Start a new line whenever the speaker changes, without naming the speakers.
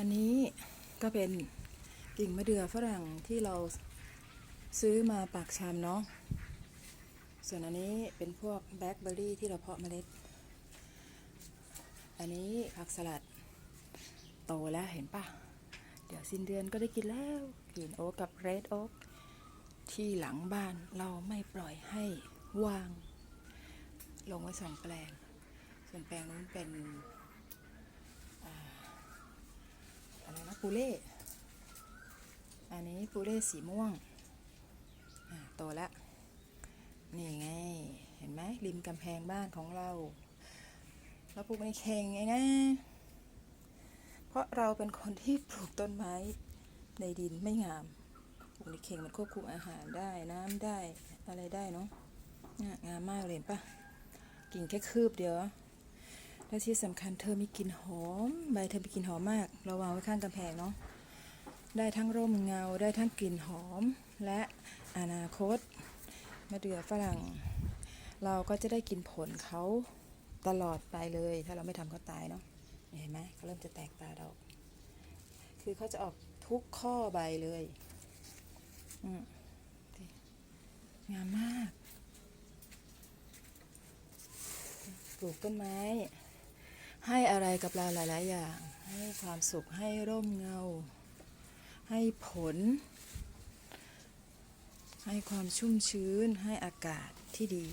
อันนี้ก็เป็นกิ่งมะเดื่อฝรั่งที่เราซื้อมาปากชามเนาะ ส่วนอันนี้เป็นพวกแบล็คเบอร์รี่ที่เราเพาะเมล็ด อันนี้ผักสลัดโตแล้วเห็นปะเดี๋ยวสิ้นเดือนก็ได้กินแล้วกรีนโอ๊กกับเรดโอ๊กที่หลังบ้านเราไม่ปล่อยให้ว่าง ลงไว้สองแปลง ส่วนแปลงนู้นเป็นอ่าอะไรนะ ปูเล่ อันนี้ปูเล่สีม่วงโตแล้วนี่ไง เห็นไหมริมกำแพงบ้านของเรา เราปลูกในเข่งไงนะ เพราะเราเป็นคนที่ปลูกต้นไม้ในดินไม่งาม ปลูกในเข่งมันควบคุมอาหารได้น้ำได้อะไรได้เนาะงามมากเลยปะกิ่งแค่คืบเดียว และที่สำคัญเธอมีกลิ่นหอมใบเธอมีกลิ่นหอมมาก เราวางไว้ข้างกำแพงเนาะได้ทั้งร่มเงาได้ทั้งกลิ่นหอม และอนาคตมะเดื่อฝรั่ง เราก็จะได้กินผลเขาตลอดไปเลย ถ้าเราไม่ทำเขาตายเนาะเห็นไหมเขาเริ่มจะแตกตาดอก คือเขาจะออกทุกข้อใบเลยงามมาก ปลูกต้นไม้ กับเราหลาย ๆ อย่าง ให้ความสุขให้ร่มเงา ให้ผล ให้ความชุ่มชื้นให้อากาศที่ดี